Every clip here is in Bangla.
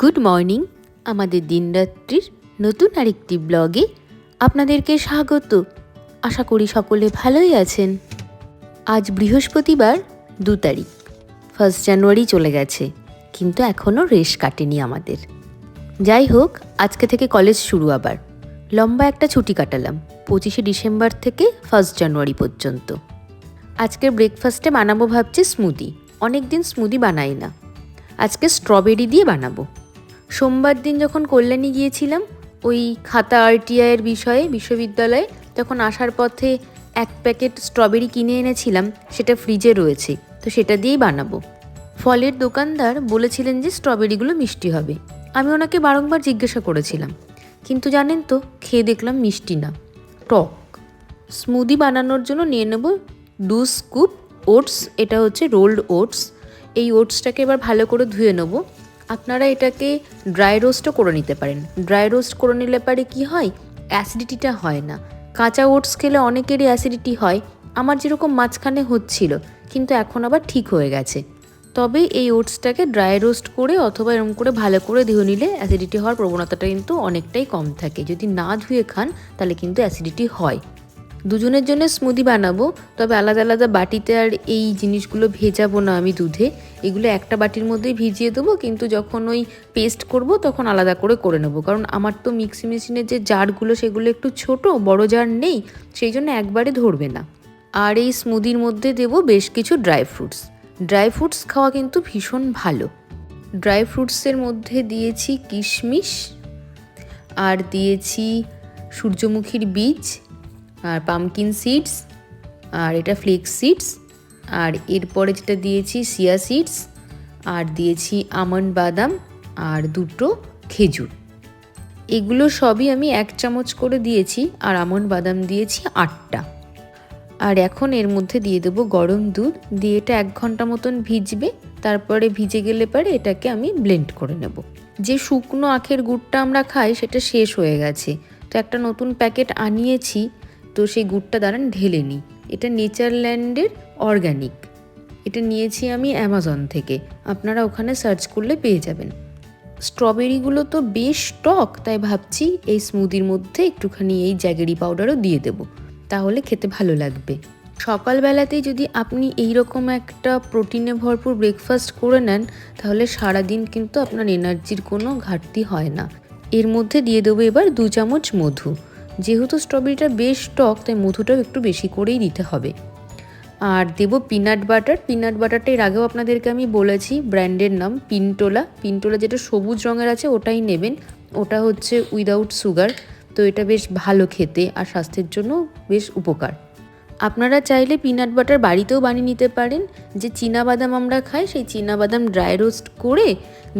গুড মর্নিং আমাদের দিনরাত্রির নতুন আরেকটি ব্লগে আপনাদেরকে স্বাগত। আশা করি সকলে ভালোই আছেন। আজ বৃহস্পতিবার দু তারিখ ফার্স্ট জানুয়ারি চলে গেছে, কিন্তু এখনও রেশ কাটেনি আমাদের। যাই হোক, আজকে থেকে কলেজ শুরু আবার। লম্বা একটা ছুটি কাটালাম, পঁচিশে ডিসেম্বর থেকে ফার্স্ট জানুয়ারি পর্যন্ত। আজকের ব্রেকফাস্টে বানাবো ভাবছি স্মুদি অনেক দিন স্মুদি বানাই না। আজকে স্ট্রবেরি দিয়ে বানাবো। সোমবার দিন যখন কল্যাণী গিয়েছিলাম, ওই খাতা আরটিআইয়ের বিষয়ে বিশ্ববিদ্যালয়ে তখন আসার পথে এক প্যাকেট স্ট্রবেরি কিনে এনেছিলাম, সেটা ফ্রিজে রয়েছে, তো সেটা দিয়েই বানাবো। ফলের দোকানদার বলেছিলেন যে স্ট্রবেরিগুলো মিষ্টি হবে। আমি ওনাকে বারংবার জিজ্ঞাসা করেছিলাম, কিন্তু জানেন তো, খেয়ে দেখলাম মিষ্টি না। টক। স্মুদি বানানোর জন্য নিয়ে নেব দু স্কুপ ওটস, এটা হচ্ছে রোল্ড ওটস। এই ওটসটাকে এবার ভালো করে ধুয়ে নেব। আপনারা এটাকে ড্রাই রোস্টও করে নিতে পারেন। ড্রাই রোস্ট করে নিলে পারে কি হয়? অ্যাসিডিটিটা হয় না। কাঁচা ওটস খেলে অনেকেরই অ্যাসিডিটি হয়। আমার যেরকম মাঝখানে হচ্ছিল, কিন্তু এখন আবার ঠিক হয়ে গেছে। তবে এই ওটসটাকে ড্রাই রোস্ট করে অথবা এরকম করে ভালো করে ধুয়ে নিলে অ্যাসিডিটি হওয়ার প্রবণতাটা কিন্তু অনেকটাই কম থাকে। যদি না ধুয়ে খান, তাহলে কিন্তু অ্যাসিডিটি হয়। দুজনের জন্য স্মুদি বানাবো, তবে আলাদা আলাদা বাটিতে আর এই জিনিসগুলো ভেজাবো না আমি দুধে। এগুলো একটা বাটির মধ্যেই ভিজিয়ে দেবো, কিন্তু যখন ওই পেস্ট করব তখন আলাদা করে করে নেব। কারণ আমার তো মিক্সি মেশিনের যে জারগুলো সেগুলো একটু ছোট, বড় জার নেই, সেই জন্য একবারে ধরবে না। আর এই স্মুদির মধ্যে দেবো বেশ কিছু ড্রাই ফ্রুটস ড্রাই ফ্রুটস খাওয়া কিন্তু ভীষণ ভালো। ড্রাই ফ্রুটসের মধ্যে দিয়েছি কিশমিশ, আর দিয়েছি সূর্যমুখীর বীজ আর পামকিন সিডস আর এটা ফ্লেক্স সিডস আর এরপরে যেটা দিয়েছি সিয়া সিডস আর দিয়েছি আমন্ড বাদাম, আর দুটো খেজুর। এগুলো সবই আমি এক চামচ করে দিয়েছি, আর আমন্ড বাদাম দিয়েছি আটটা। আর এখন এর মধ্যে দিয়ে দেবো গরম দুধ, দিয়ে এটা এক ঘণ্টা মতন ভিজবে, তারপরে ভিজে গেলে পরে এটাকে আমি ব্লেন্ড করে নেব। যে শুকনো আখের গুড়টা আমরা খাই, সেটা শেষ হয়ে গেছে। তো একটা নতুন প্যাকেট আনিয়েছি তো সেই গুড়টা দাঁড়ান ঢেলে নিই। এটা নেচারল্যান্ডের অর্গ্যানিক এটা নিয়েছি আমি অ্যামাজন থেকে। আপনারা ওখানে সার্চ করলে পেয়ে যাবেন। স্ট্রবেরিগুলো তো বেশ টক, তাই ভাবছি এই স্মুদির মধ্যে একটুখানি এই জ্যাগেরি পাউডারও দিয়ে দেব। তাহলে খেতে ভালো লাগবে। সকালবেলাতেই যদি আপনি এই রকম একটা প্রোটিনে ভরপুর ব্রেকফাস্ট করে নেন, তাহলে সারাদিন কিন্তু আপনার এনার্জির কোনো ঘাটতি হয় না। এর মধ্যে দিয়ে দেবো এবার দু চামচ মধু। যেহেতু স্ট্রবেরিটা বেশ টক, তাই মধুটাও একটু বেশি করেই দিতে হবে। আর দেব পিনাট বাটার। পিনাট বাটারটা এর আগেও আপনাদেরকে আমি বলেছি, ব্র্যান্ডের নাম পিন্টোলা। পিন্টোলা যেটা সবুজ রঙের আছে, ওটাই নেবেন। ওটা হচ্ছে উইদাউট সুগার। তো এটা বেশ ভালো খেতে আর স্বাস্থ্যের জন্য বেশ উপকার। আপনারা চাইলে পিনাট বাটার বাড়িতেও বানিয়ে নিতে পারেন। যে বাদাম আমরা খাই, সেই বাদাম ড্রাই রোস্ট করে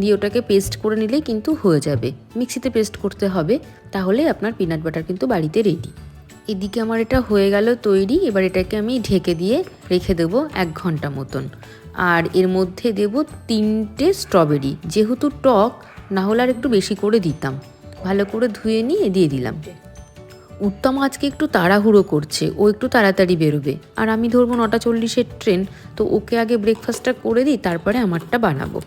দিয়ে ওটাকে পেস্ট করে নিলেই কিন্তু হয়ে যাবে। মিক্সিতে পেস্ট করতে হবে, তাহলে আপনার পিনাট বাটার কিন্তু বাড়িতে রেডি এদিকে আমার এটা হয়ে গেল তৈরি, এবার এটাকে আমি ঢেকে দিয়ে রেখে দেবো এক ঘণ্টা মতন। আর এর মধ্যে দেব তিনটে স্ট্রবেরি যেহেতু টক না হলে আর একটু বেশি করে দিতাম। ভালো করে ধুয়ে নিয়ে দিয়ে দিলাম। উত্তম আজকে একটু তাড়াহুড়ো করছে, ও একটু তাড়াতাড়ি বেরোবে। আর আমি ধরবো নটা চল্লিশের ট্রেন, তো ওকে আগে ব্রেকফাস্টটা করে দিই, তারপরে আমারটা বানাবো।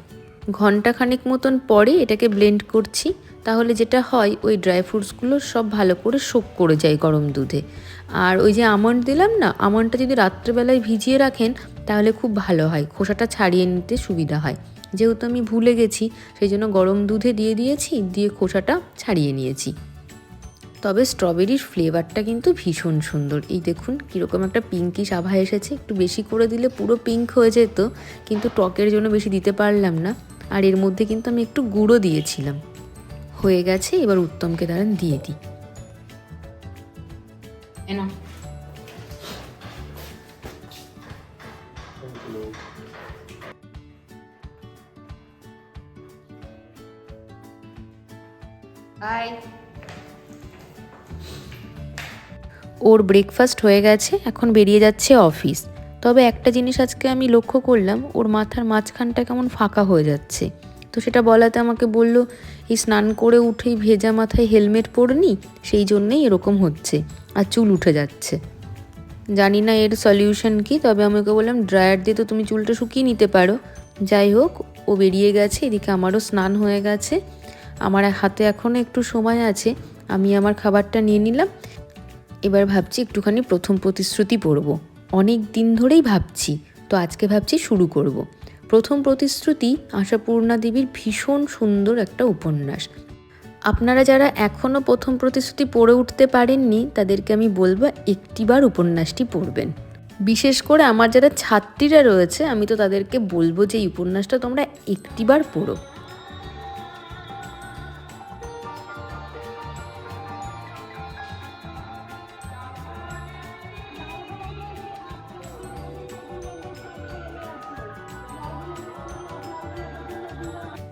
ঘণ্টা খানেক মতন পরে এটাকে ব্লেন্ড করছি, তাহলে যেটা হয়, ওই ড্রাই ফ্রুটসগুলো সব ভালো করে শোক করে যায় গরম দুধে। আর ওই যে আমন্ড দিলাম না, আমন্ডটা যদি রাত্রেবেলায় ভিজিয়ে রাখেন, তাহলে খুব ভালো হয়, খোসাটা ছাড়িয়ে নিতে সুবিধা হয়। যেহেতু আমি ভুলে গেছি, সেই জন্য গরম দুধে দিয়ে দিয়েছি, দিয়ে খোসাটা ছাড়িয়ে নিয়েছি। তবে স্ট্রবেরির ফ্লেভারটা কিন্তু ভীষণ সুন্দর। এই দেখুন কীরকম একটা পিঙ্কিশ আভা এসেছে। একটু বেশি করে দিলে পুরো পিঙ্ক হয়ে যেত কিন্তু টকের জন্য বেশি দিতে পারলাম না। আর এর মধ্যে কিন্তু আমি একটু গুঁড়ো দিয়েছিলাম। হয়ে গেছে এবার উত্তমকে দাঁড়ান দিয়ে দিই। বাই ওর ব্রেকফাস্ট হয়ে গেছে, এখন বেরিয়ে যাচ্ছে অফিস তবে একটা জিনিস আজকে আমি লক্ষ্য করলাম, ওর মাথার মাঝখানটা কেমন ফাঁকা হয়ে যাচ্ছে। তো সেটা বলাতে আমাকে বলল, এই স্নান করে উঠেই ভেজা মাথায় হেলমেট পরনি সেই জন্যেই এরকম হচ্ছে, আর চুল উঠে যাচ্ছে। জানি না এর সলিউশন কি, তবে আমি ওকে বললাম ড্রায়ার দিয়ে তো তুমি চুলটা শুকিয়ে নিতে পারো। যাই হোক, ও বেরিয়ে গেছে, এদিকে আমারও স্নান হয়ে গেছে। আমার হাতে এখনও একটু সময় আছে, আমি আমার খাবারটা নিয়ে নিলাম এবার ভাবছি একটুখানি প্রথম প্রতিশ্রুতি পড়ব। অনেক দিন ধরেই ভাবছি, তো আজকে ভাবছি শুরু করব। প্রথম প্রতিশ্রুতি আশাপূর্ণা দেবীর ভীষণ সুন্দর একটা উপন্যাস। আপনারা যারা এখনও প্রথম প্রতিশ্রুতি পড়ে উঠতে পারেননি, তাদেরকে আমি বলব একটিবার উপন্যাসটি পড়বেন। বিশেষ করে আমার যারা ছাত্রীরা রয়েছে, আমি তো তাদেরকে বলব যে এই উপন্যাসটা তোমরা একটিবার পড়ো।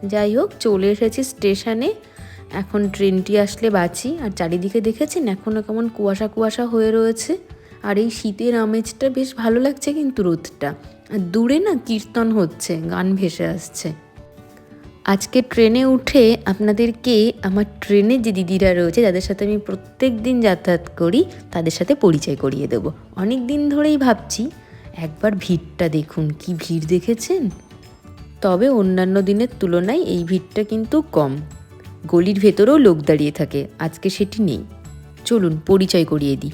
যাই হোক, চলে এসেছি স্টেশনে। এখন ট্রেনটি আসলে বাঁচি, আর চারিদিকে দেখেছেন এখনও কেমন কুয়াশা কুয়াশা হয়ে রয়েছে। আর এই শীতের আমেজটা বেশ ভালো লাগছে কিন্তু রোদটা। আর দূরে না কীর্তন হচ্ছে, গান ভেসে আসছে। আজকে ট্রেনে উঠে আপনাদেরকে আমার ট্রেনে যে দিদিরা রয়েছে, যাদের সাথে আমি প্রত্যেক দিন যাতায়াত করি, তাদের সাথে পরিচয় করিয়ে দেবো। অনেক দিন ধরেই ভাবছি, একবার ভিড়টা দেখুন। কি ভিড় দেখেছেন? তবে অন্যান্য দিনের তুলনায় এই ভিড়টা কিন্তু কম। গলির ভেতরেও লোক দাঁড়িয়ে থাকে আজকে সেটি নেই। চলুন পরিচয় করিয়ে দিই।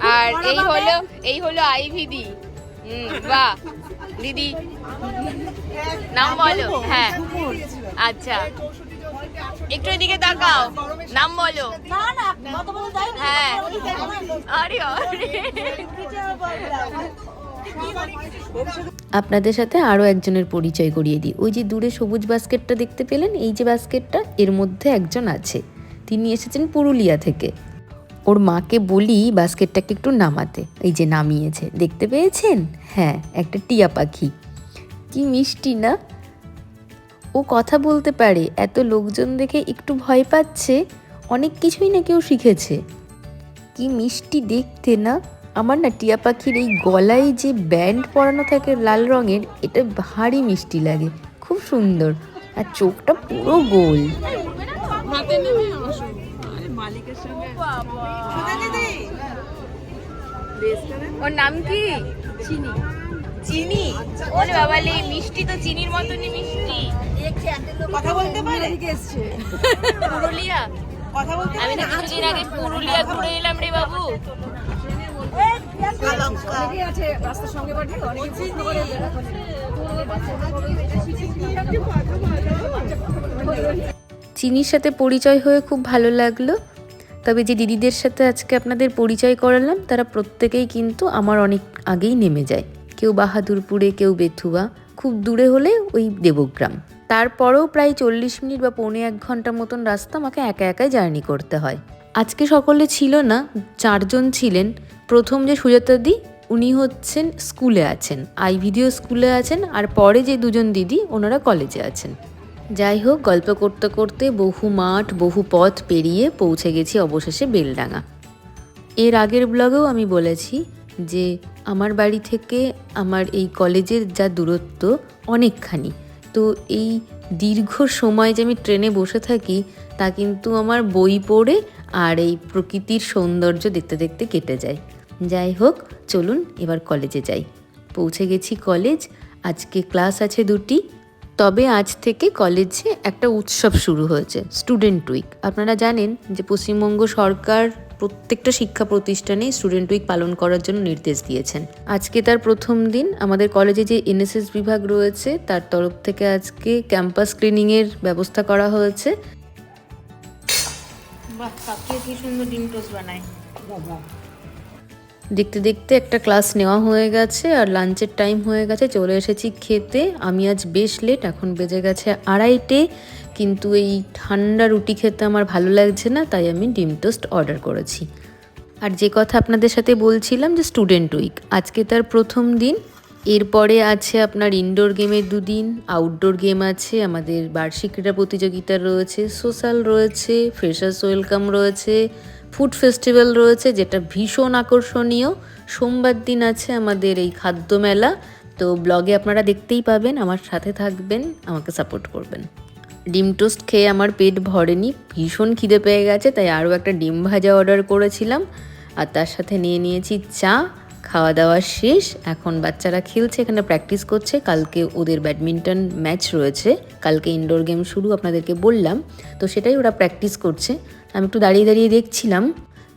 আর এই হলো এই হলো আইভি দি। হুম বাহ। দিদি নাম বলো। হ্যাঁ। আচ্ছা। একটু এদিকে তাকাও। নাম বলো। হ্যাঁ। আরে আরে। আপনাদের সাথে আরও একজনের পরিচয় করিয়ে দিই। ওই যে দূরে সবুজ বাস্কেটটা দেখতে পেলেন? এই যে বাস্কেটটা, এর মধ্যে একজন আছে। তিনি এসেছেন পুরুলিয়া থেকে। ওর মাকে বলি বাস্কেটটাকে একটু নামাতে। এই যে নামিয়েছে। দেখতে পেয়েছেন? হ্যাঁ একটা টিয়া পাখি। কি মিষ্টি না? ও কথা বলতে পারে, এত লোকজন দেখে একটু ভয় পাচ্ছে। অনেক কিছুই না কেউ শিখেছে। কি মিষ্টি দেখতে না? আমার না টিয়া পাখির এই গলায় যে ব্যান্ড পরানো থাকে লাল রঙের এটা ভারী মিষ্টি লাগে খুব সুন্দর। আর চোখটা পুরো গোল। ওর নাম কি? চিনি। চিনি? ওরে বাবা লে মিষ্টি তো চিনির মতনই মিষ্টি। কথা বলতে পারে? পুরুলিয়া কথা বলতে আমি তো কিছুদিন আগে পুরুলিয়া ঘুরে এলাম রে বাবু। চিনির সাথে পরিচয় হয়ে খুব ভালো লাগল। তবে যে দিদিদের সাথে আজকে আপনাদের পরিচয় করালাম, তারা প্রত্যেকেই কিন্তু আমার অনেক আগেই নেমে যায়। কেউ বাহাদুরপুরে, কেউ বেথুয়া। খুব দূরে হলে ওই দেবগ্রাম। তারপরেও প্রায় চল্লিশ মিনিট বা পৌনে এক ঘণ্টার মতন রাস্তা আমাকে একা একাই জার্নি করতে হয়। আজকে সকলে ছিল না, চারজন ছিলেন। প্রথম যে সুজাতা দি, উনি হচ্ছেন স্কুলে আছেন, আই ভিডিও স্কুলে আছেন, আর পরে যে দুজন দিদি, ওনারা কলেজে আছেন। যাই হোক, গল্প করতে করতে বহু মাঠ, বহু পথ পেরিয়ে পৌঁছে গেছি অবশেষে বেলডাঙা এর আগের ব্লগেও আমি বলেছি যে, আমার বাড়ি থেকে আমার এই কলেজের যা দূরত্ব, অনেকখানি। তো এই দীর্ঘ সময় যে আমি ট্রেনে বসে থাকি, তা কিন্তু আমার বই পড়ে আর এই প্রকৃতির সৌন্দর্য দেখতে দেখতে কেটে যায়। যাই হোক, চলুন এবার কলেজে যাই। পৌঁছে গেছি কলেজ, আজকে ক্লাস আছে দুটি। তবে আজ থেকে কলেজে একটা উৎসব শুরু হয়েছে, স্টুডেন্ট উইক। আপনারা জানেন যে পশ্চিমবঙ্গ সরকার প্রত্যেকটা শিক্ষা প্রতিষ্ঠানে স্টুডেন্ট উইক পালন করার জন্য নির্দেশ দিয়েছেন। আজকে তার প্রথম দিন। আমাদের কলেজে যে এনএসএস বিভাগ রয়েছে, তার তরফ থেকে আজকে ক্যাম্পাস ক্লিনিংয়ের ব্যবস্থা করা হয়েছে। বাহ কাকে কি সুন্দর ডিম টোস্ট বানায়। দেখতে দেখতে একটা ক্লাস নেওয়া হয়ে গেছে আর লাঞ্চের টাইম হয়ে গেছে চলে এসেছি খেতে। আমি আজ বেশ লেট এখন বেজে গেছে আড়াইটে কিন্তু এই ঠান্ডা রুটি খেতে আমার ভালো লাগছে না তাই আমি ডিম টোস্ট অর্ডার করেছি। আর যে কথা আপনাদের সাথে বলছিলাম যে স্টুডেন্ট উইক আজকে তার প্রথম দিন এরপরে আছে আপনার ইনডোর গেমের দুদিন আউটডোর গেম আছে, আমাদের বার্ষিক ক্রীড়া প্রতিযোগিতা রয়েছে সোশ্যাল রয়েছে ফ্রেশার্স ওয়েলকাম রয়েছে ফুড ফেস্টিভ্যাল রয়েছে, যেটা ভীষণ আকর্ষণীয়। সোমবার দিন আছে আমাদের এই খাদ্য মেলা, তো ব্লগে আপনারা দেখতেই পাবেন, আমার সাথে থাকবেন, আমাকে সাপোর্ট করবেন। ডিম টোস্ট খেয়ে আমার পেট ভরেনি, ভীষণ খিদে পেয়ে গেছে, তাই আরও একটা ডিম ভাজা অর্ডার করেছিলাম, আর তার সাথে নিয়ে নিয়েছি চা খাওয়া দাওয়া শেষ। এখন বাচ্চারা খেলছে, এখানে প্র্যাকটিস করছে। কালকে ওদের ব্যাডমিন্টন ম্যাচ রয়েছে। কালকে ইনডোর গেম শুরু আপনাদেরকে বললাম। তো সেটাই ওরা প্র্যাকটিস করছে। আমি একটু দাঁড়িয়ে দাঁড়িয়ে দেখছিলাম।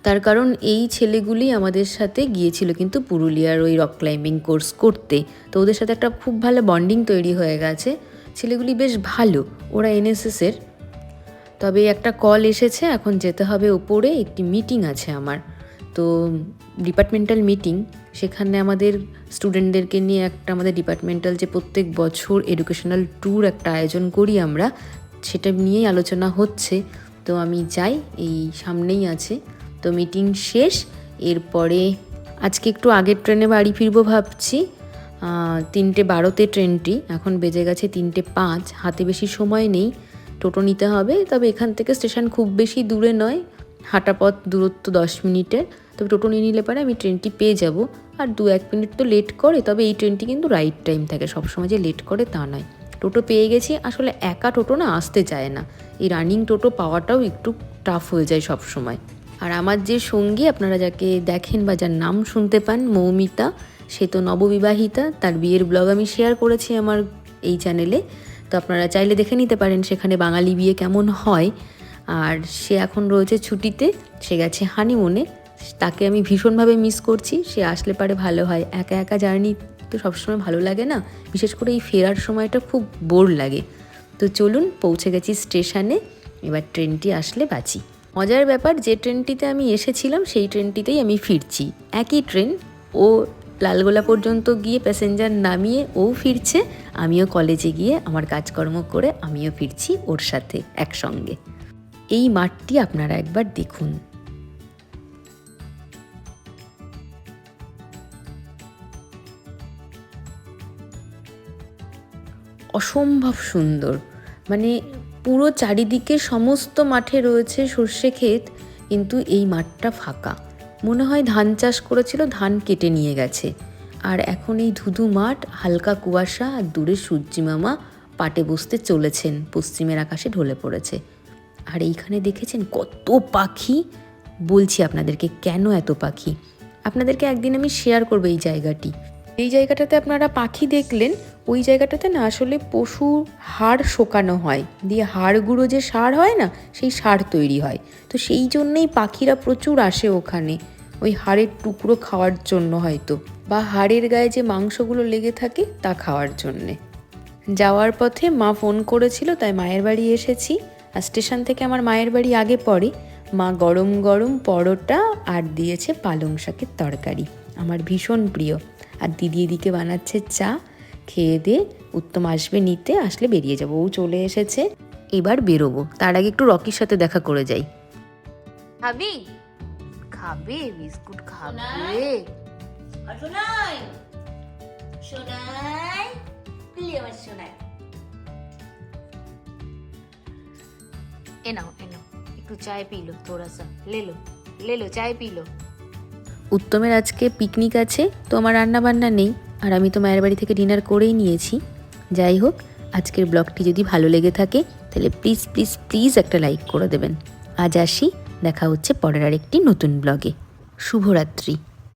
তার কারণ এই ছেলেগুলি আমাদের সাথে গিয়েছিল কিন্তু পুরুলিয়ার ওই রক ক্লাইম্বিং কোর্স করতে। তো ওদের সাথে একটা খুব ভালো বন্ডিং তৈরি হয়ে গেছে। ছেলেগুলি বেশ ভালো, ওরা এনএসএসের তবে একটা কল এসেছে, এখন যেতে হবে ওপরে, একটি মিটিং আছে আমার। তো ডিপার্টমেন্টাল মিটিং সেখানে আমাদের স্টুডেন্টদেরকে নিয়ে একটা আমাদের ডিপার্টমেন্টাল যে প্রত্যেক বছর এডুকেশনাল ট্যুর একটা আয়োজন করি আমরা, সেটা নিয়েই আলোচনা হচ্ছে। তো আমি যাই, এই সামনেই আছে। তো মিটিং শেষ, এরপরে আজকে একটু আগের ট্রেনে বাড়ি ফিরবো ভাবছি। তিনটে বারোতে ট্রেনটি, এখন বেজে গেছে তিনটে পাঁচ, হাতে বেশি সময় নেই, টোটো নিতে হবে, তবে এখান থেকে স্টেশন খুব বেশি দূরে নয়, হাঁটা পথ দূরত্ব দশ মিনিটের। তবে টোটো নিয়ে নিলে পরে আমি ট্রেনটি পেয়ে যাব। আর দু এক মিনিট তো লেট করে, তবে এই ট্রেনটি কিন্তু রাইট টাইম থাকে। সবসময় যে লেট করে তা নয়। টোটো পেয়ে গেছি, আসলে একা টোটো না আসতে চায় না। এই রানিং টোটো পাওয়াটাও একটু টাফ হয়ে যায় সব সময় আর আমার যে সঙ্গী, আপনারা যাকে দেখেন বা যার নাম শুনতে পান, মৌমিতা, সে তো নববিবাহিতা। তার বিয়ের ব্লগ আমি শেয়ার করেছি আমার এই চ্যানেলে তো আপনারা চাইলে দেখে নিতে পারেন সেখানে বাঙালি বিয়ে কেমন হয়। আর সে এখন রয়েছে ছুটিতে, সে গেছে হানিমুনে তাকে আমি ভীষণভাবে মিস করছি। সে আসলে পারে ভালো হয়। একা একা জার্নি তো সবসময় ভালো লাগে না। বিশেষ করে এই ফেরার সময়টা খুব বোর লাগে। তো চলুন পৌঁছে গেছি স্টেশনে এবার ট্রেনটি আসলে বাঁচি। মজার ব্যাপার, যে ট্রেনটিতে আমি এসেছিলাম, সেই ট্রেনটিতেই আমি ফিরছি। একই ট্রেন, ও লালগোলা পর্যন্ত গিয়ে প্যাসেঞ্জার নামিয়ে ও ফিরছে। আমিও কলেজে গিয়ে আমার কাজকর্ম করে আমিও ফিরছি ওর সাথে একসঙ্গে। এই মাঠটি আপনারা একবার দেখুন। অসম্ভব সুন্দর। মানে পুরো চারিদিকে সমস্ত মাঠে রয়েছে সর্ষে ক্ষেত, কিন্তু এই মাঠটা ফাঁকা। মনে হয় ধান চাষ করেছিল, ধান কেটে নিয়ে গেছে। আর এখন এই ধুধু মাঠ, হালকা কুয়াশা আর দূরে সূর্যি মামা পাটে বসতে চলেছেন, পশ্চিমের আকাশে ঢলে পড়েছে। আর এইখানে দেখেছেন কত পাখি? বলছি আপনাদেরকে, কেন এত পাখি? আপনাদেরকে একদিন আমি শেয়ার করব এই জায়গাটি। এই জায়গাটাতে আপনারা পাখি দেখলেন ওই জায়গাটাতে না আসলে পশু হাড় শোকানো হয়। দিয়ে হাড়গুলো যে সার হয় না, সেই সার তৈরি হয়। তো সেই জন্যেই পাখিরা প্রচুর আসে ওখানে। ওই হাড়ের টুকরো খাওয়ার জন্য হয়তো। বা হাড়ের গায়ে যে মাংসগুলো লেগে থাকে, তা খাওয়ার জন্যে। যাওয়ার পথে মা ফোন করেছিল, তাই মায়ের বাড়ি এসেছি। আর স্টেশন থেকে আমার মায়ের বাড়ি আগে পড়ে। মা গরম গরম পরোটা আর দিয়েছে পালং শাকের তরকারি। আমার ভীষণ প্রিয়। আর দিদি এদিকে বানাচ্ছে চা। খেয়ে দিয়ে উত্তম আসবে নিতে আসলে বেরিয়ে যাব। ও চলে এসেছে। এবার বেরোবো। তার আগে একটু রকির সাথে দেখা করে যাই। খাবি? খাবে বিস্কুট খাবে। শোনাই? শোনাই? প্লি আমার শোনাই। এ নাও এ নাও একটু চায় পি লো থোড়া সা লে লো লে লো চায় পি লো উত্তমের আজকে পিকনিক আছে তো আমার রান্না বান্না নেই। আর আমি তো মায়ের বাড়ি থেকে ডিনার করেই নিয়েছি। যাই হোক, আজকের ব্লগটি যদি ভালো লেগে থাকে, তাহলে প্লিজ প্লিজ প্লিজ একটা লাইক করে দেবেন। আজ আসি, দেখা হচ্ছে পরের আরেকটি নতুন ব্লগে। শুভরাত্রি।